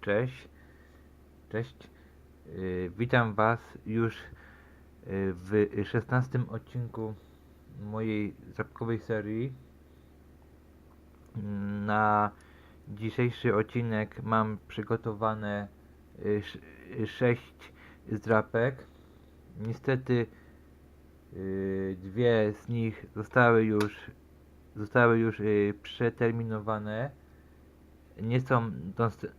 Cześć. Cześć. Y, Witam Was już y, w 16 odcinku mojej zapkowej serii. Na dzisiejszy odcinek mam przygotowane 6 zdrapek. Niestety y, dwie z nich zostały już zostały już y, przeterminowane nie są,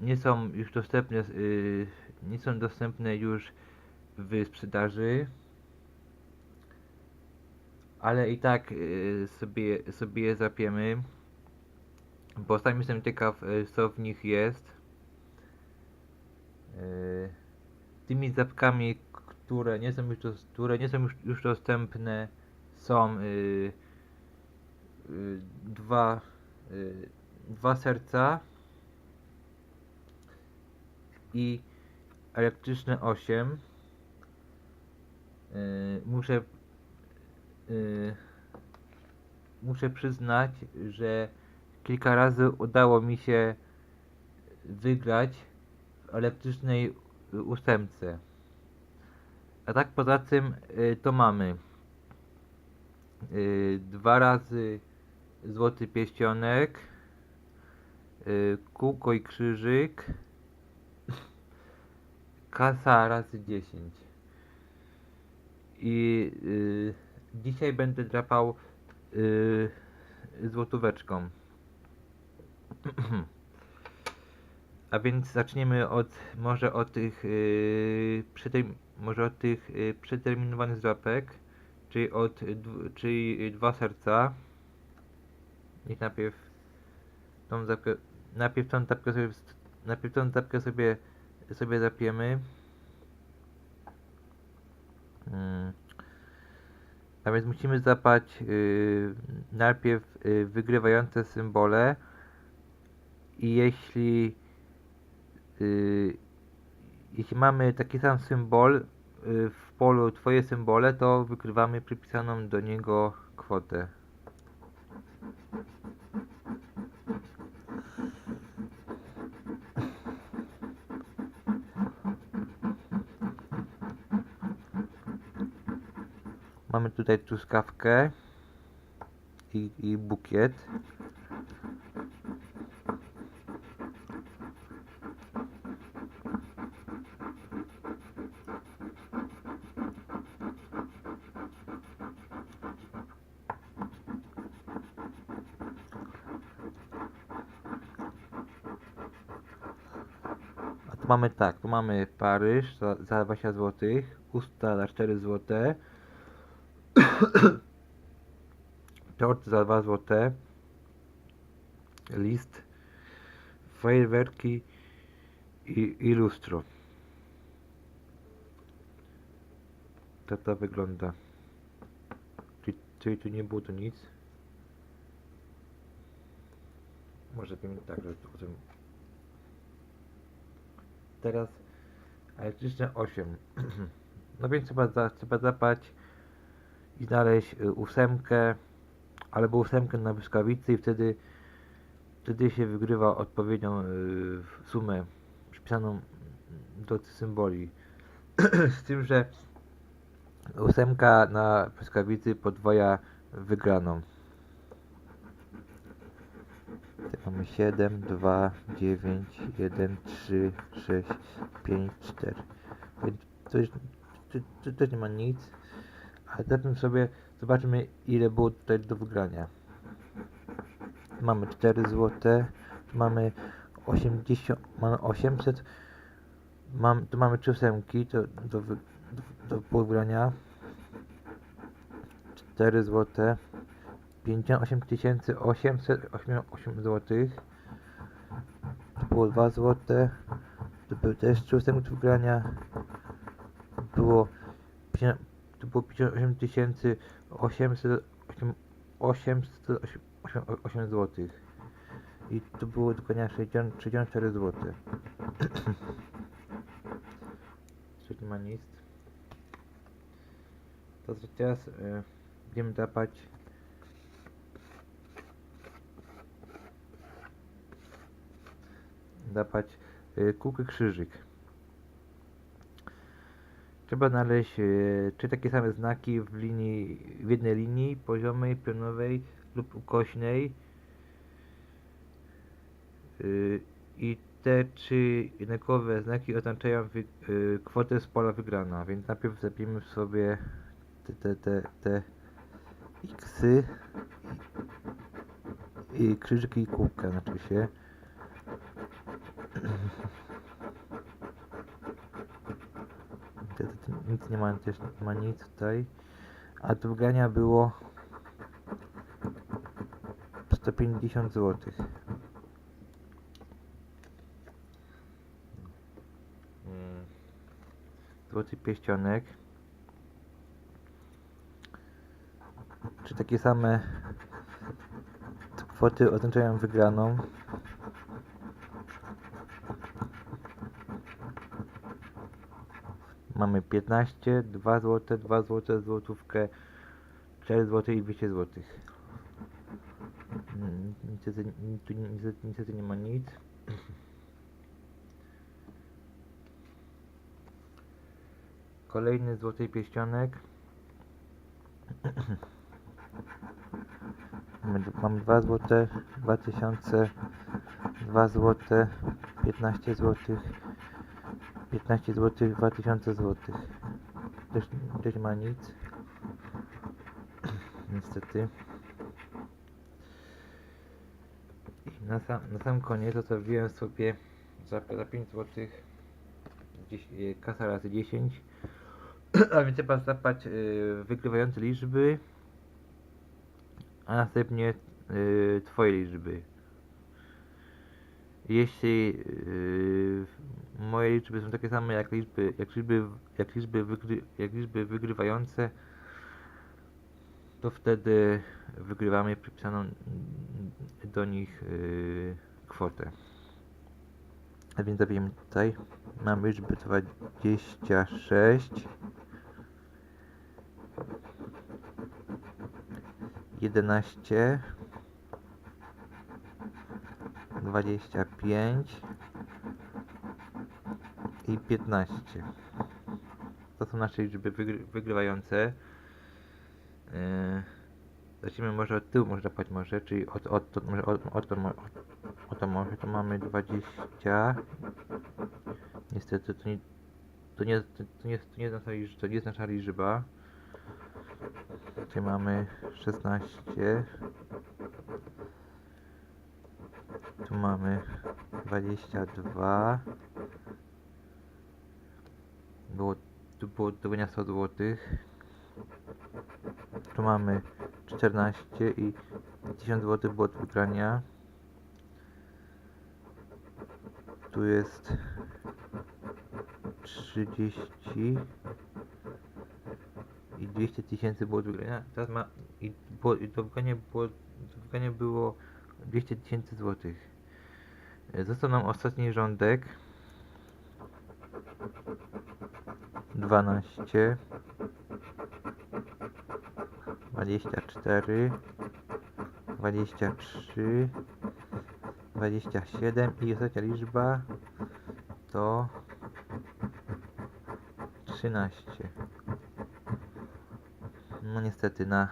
nie są już dostępne, yy, nie są dostępne już w sprzedaży, ale i tak yy, sobie, sobie je zapiemy, bo sam jestem ciekaw, yy, co w nich jest. Tymi zapkami, które nie są już, które nie są już, już dostępne, są dwa, dwa serca i elektryczne 8 yy, muszę yy, muszę przyznać, że kilka razy udało mi się wygrać w elektrycznej ósemce. A tak poza tym yy, to mamy yy, dwa razy złoty pierścionek, yy, kółko i krzyżyk, kasa razy 10. I y, dzisiaj będę drapał y, złotóweczką. A więc zaczniemy od może od tych y, przeterm- może od tych y, przeterminowanych drapek, czyli od czyli dwa serca. Niech najpierw tą zapkę, najpierw tą tapkę sobie najpierw tą tapkę sobie sobie zapiemy. Mm. A więc musimy zapać yy, najpierw yy, wygrywające symbole i jeśli yy, jeśli mamy taki sam symbol yy, w polu twoje symbole, to wykrywamy przypisaną do niego kwotę. Mamy tutaj truskawkę i, i bukiet. Mamy tak, tu mamy Paryż za, za 20 zł, usta za 4 zł, tort za 2 zł, list, fajerwerki i, i lustro. Tak to wygląda. Czyli, czyli tu nie było to nic. Może powiem tak, tu o tym teraz elektryczne 8 no więc trzeba, za, trzeba zapać i znaleźć y, ósemkę albo ósemkę na błyskawicy i wtedy wtedy się wygrywa odpowiednią y, sumę przypisaną do symboli z tym, że ósemka na błyskawicy podwoja wygraną mamy 7, 2, 9, 1, 3, 6, 5, 4. Więc to, to, to też nie ma nic. A zatem sobie zobaczymy ile było tutaj do wygrania. Mamy 4 złote, mamy 80, mamy 800, mam, tu mamy 3 ósemki do, do, do, do wygrania. 4 złote, 58 808 zł. To było 2 zł. To były też 3 ósemki do wygrania. Było było 58 800 808 zł. I to było do wygrania 60 64 zł. Tu nie ma nic. To teraz y, będziemy drapać drapać y, kółko krzyżyk. Trzeba znaleźć y, trzy takie same znaki w linii, w jednej linii poziomej, pionowej lub ukośnej. Y, I te trzy jednakowe znaki oznaczają wy, y, kwotę z pola wygrana, więc najpierw zabijmy sobie te, te, te, te xy i krzyżyki i kółka znaczy się. Te- te- te- Nic nie ma, też nie ma nic tutaj. A wygrania było 150 zł. Złoty pieścionek. Czy takie same kwoty oznaczają wygraną? Mamy 15, 2 zł, 2 zł, złotówkę, 4 zł i 200 zł. Mm, Niestety, ni- tu niestety, niestety nie ma nic. Kolejny złoty d- mamy 2 złote, 2000, 2 złote, 15 złotych, 15 złotych, 2000 złotych. Też, też ma nic. Niestety. I na sam, na sam koniec zostawiłem sobie za, za 5 złotych gdzieś, e, kasa razy 10 a więc trzeba zapać y, wygrywające liczby a następnie y, twoje liczby jeśli y, moje liczby są takie same jak liczby jak liczby, jak liczby, wygry, jak liczby wygrywające to wtedy wygrywamy przypisaną do nich y, kwotę a więc zabijemy tutaj. Mamy liczby 26. 11 25 i 15 to są nasze liczby wygry wygrywające yy, zacznijmy może od tyłu można zapać może czyli od, od, od, może od, od, od, Oto może to mamy 20. Niestety to nie to nie, to nie, to nie, jest nasza liczba, to nie jest nasza liczba. Tutaj mamy 16. Mamy 22. Było, tu było wygrania 100 złotych. Tu mamy 14 i 1000 zł było do wygrania. Tu jest 30 i 200 tysięcy było do wygrania. Teraz ma i, było, i było, było 200 tysięcy złotych. Został nam ostatni rządek. 12 24 23 27 i ostatnia liczba to 13 no niestety na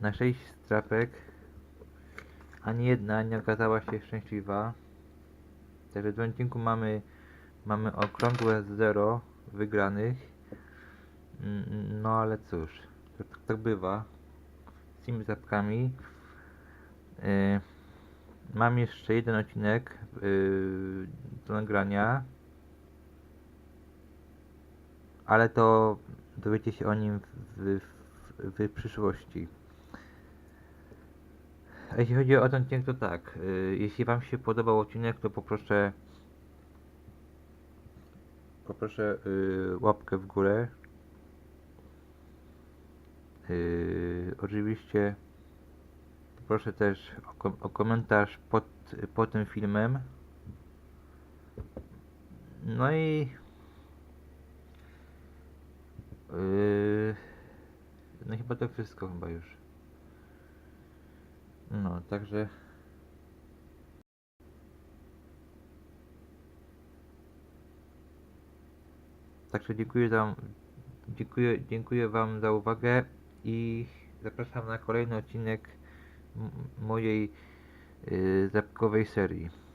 na 6 strapek ani jedna nie okazała się szczęśliwa także w tym odcinku mamy mamy okrągłe 0 wygranych. Mm, no ale cóż tak, tak bywa. Z tymi zapkami yy, Mam jeszcze jeden odcinek yy, do nagrania, ale to dowiecie się o nim w, w, w przyszłości. A jeśli chodzi o ten odcinek, to tak. Yy, jeśli Wam się podobał odcinek, to poproszę poproszę yy, łapkę w górę. Yy, oczywiście Proszę też o, kom o komentarz pod, pod tym filmem. No i yy, no chyba to wszystko chyba już. No, także... Także dziękuję, za, dziękuję, dziękuję Wam za uwagę i zapraszam na kolejny odcinek mojej yy, zapkowej serii.